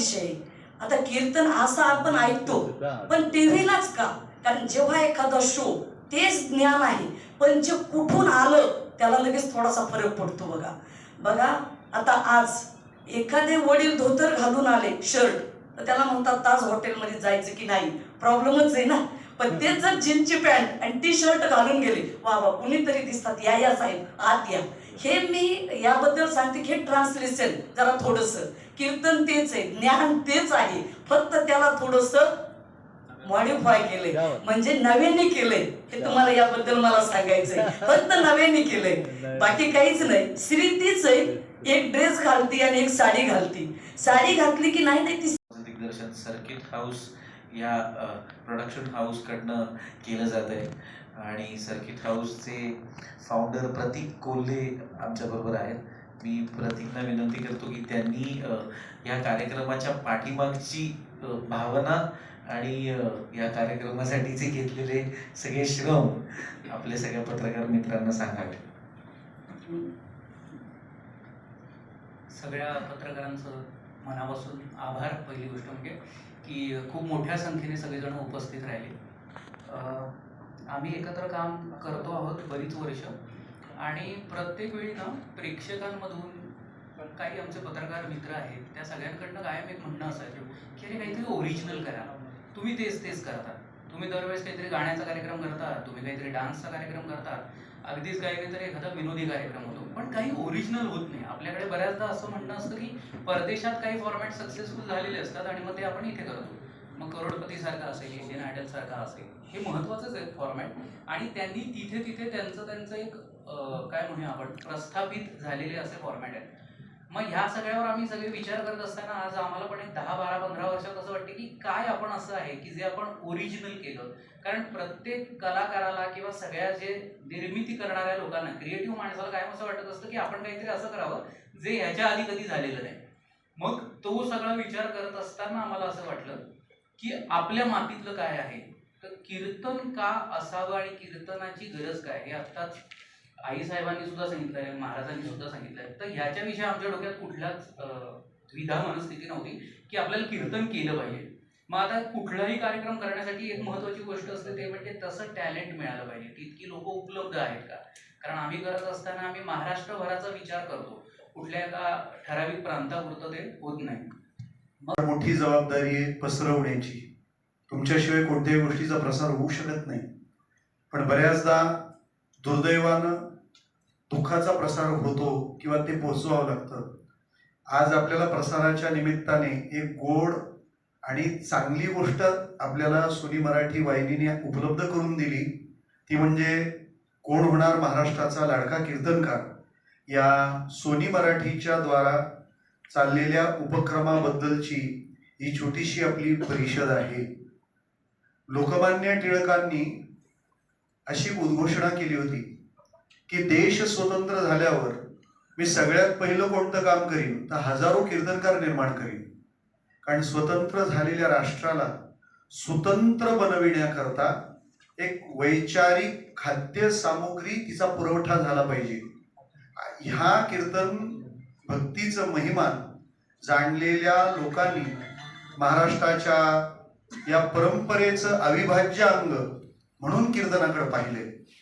विषय. आता कीर्तन असं आपण ऐकतो पण टीव्हीलाच का? कारण जेव्हा एखादा शो तेच ज्ञान आहे. पण जे कुठून आलं त्याला लगेच थोडासा फरक पडतो बघा. बघा आता आज एखादे वडील धोतर घालून आले शर्ट तर त्याला म्हणतात ताज हॉटेलमध्ये जायचं की नाही? प्रॉब्लेमच आहे ना. पण तेच जर जीन्सची पॅन्ट आणि टी शर्ट घालून गेले वा वा कुणीतरी दिसतात. या या साहेब आत या. हे मी याबद्दल सांगते की हे ट्रान्सलेशन जरा थोडस. कीर्तन तेच आहे ज्ञान तेच आहे. फक्त त्याला थोडस मॉडिफाय केलंय. म्हणजे नव्याने केलंय. हे तुम्हाला याबद्दल मला सांगायचंय. फक्त नव्याने केलंय. बाकी काहीच नाही. स्त्री तीच आहे. एक ड्रेस घालती आणि एक साडी घालती. साडी घातली की नाही नाही ती दिग्दर्शन सर्किट हाऊस या प्रोडक्शन हाऊसकडनं केलं जात आहे आणि सर्किट हाऊसचे फाउंडर प्रतीक कोल्हे आमच्याबरोबर आहेत. मी प्रतीकना विनंती करतो की त्यांनी या कार्यक्रमाच्या पाठीमागची भावना आणि या कार्यक्रमासाठीचे घेतलेले सगळे श्रम आपल्या सगळ्या पत्रकार मित्रांना सांगावे. सगळ्या पत्रकारांचं मनापासून आभार पहिली गोष्ट म्हणजे की खूप मोठ्या संख्येने सगळेजण उपस्थित राहिले. आम्ही एकत्र काम करतो आहोत बरीच वर्ष. आणि प्रत्येक वेळी ना प्रेक्षकांमधून काही आमचे पत्रकार मित्र आहेत त्या सगळ्यांकडनं कायम एक म्हणणं असायचं की अरे काहीतरी ओरिजिनल करा. तुम्ही तेच तेच करता. तुम्ही दरवेळेस काहीतरी गाण्याचा कार्यक्रम करता तुम्ही काहीतरी डान्सचा कार्यक्रम करता. अगदीच काही काहीतरी एखादा विनोदी कार्यक्रम होतो. पण काही ओरिजिनल होत नाही. आपल्याकडे बऱ्याचदा असं म्हणणं असतं की परदेशात काही फॉर्मॅट सक्सेसफुल झालेले असतात आणि मग ते आपण इथे करतो. मग करोडपती सारखा असेल इंडियन आयडल सारखा असेल हे महत्वाचंच आहे फॉर्मॅट आणि त्यांनी तिथे तिथे त्यांचं त्यांचं एक काय म्हणूया आपण प्रस्थापित झालेले असे फॉर्मॅट आहेत. मग ह्या सगळ्यावर आम्ही सगळे विचार करत असताना आज आम्हाला पण एक दहा बारा पंधरा वर्षात असं वाटतं की काय आपण असं आहे की जे आपण ओरिजिनल केलं. कारण प्रत्येक कलाकाराला किंवा सगळ्या जे निर्मिती करणाऱ्या लोकांना क्रिएटिव्ह माणसाला कायम असं वाटत असतं की आपण काहीतरी असं करावं जे ह्याच्या आधी कधी झालेलं नाही. मग तो सगळा विचार करत असताना आम्हाला असं वाटलं की आपल्या मातीतलं काय आहे? तर कीर्तन का असावं आणि कीर्तनाची गरज काय? हे आत्ताच आई साहेबांनी सुद्धा सांगितलंय महाराजांनी सुद्धा सांगितलंय. तर ह्याच्याविषयी आमच्या डोक्यात कुठल्याच द्विधा मनस्थिती नव्हती की आपल्याला कीर्तन केलं पाहिजे. मग आता कुठलाही कार्यक्रम करण्यासाठी एक महत्वाची गोष्ट असते ते म्हणजे तसं टॅलेंट मिळालं पाहिजे. तितकी लोक उपलब्ध आहेत का? कारण आम्ही करत असताना आम्ही महाराष्ट्रभराचा विचार करतो. कुठल्या एका ठराविक प्रांतापुरतं ते होत नाही. मोठी जबाबदारी आहे पसरवण्याची. तुमच्याशिवाय कोणत्याही गोष्टीचा प्रसार होऊ शकत नाही. पण बऱ्याचदा दुर्दैवानं दुःखाचा प्रसार होतो किंवा ते पोचवावं लागतं. आज आपल्याला प्रसाराच्या निमित्ताने एक गोड आणि चांगली गोष्ट आपल्याला सोनी मराठी वाहिनीने उपलब्ध करून दिली. ती म्हणजे कोण होणार महाराष्ट्राचा लाडका कीर्तनकार? या सोनी मराठीच्या द्वारा चाललेल्या उपक्रमाबद्दलची ही छोटीशी आपली परिषद आहे. लोकमान्य टिळकांनी अशी उद्घोषणा केली होती. की देश स्वतंत्र झाल्यावर मी सगळ्यात पहिलं कोणतं काम करीन? तर हजारो कीर्तनकार निर्माण करीन. कारण स्वतंत्र झालेल्या राष्ट्राला स्वतंत्र बनविण्याकरता एक वैचारिक खाद्य सामुग्री तिचा पुरवठा झाला पाहिजे. ह्या कीर्तन भक्तीचं महिमान जाणलेल्या लोकांनी महाराष्ट्राच्या या परंपरेचं अविभाज्य अंग म्हणून कीर्तनाकडे पाहिले.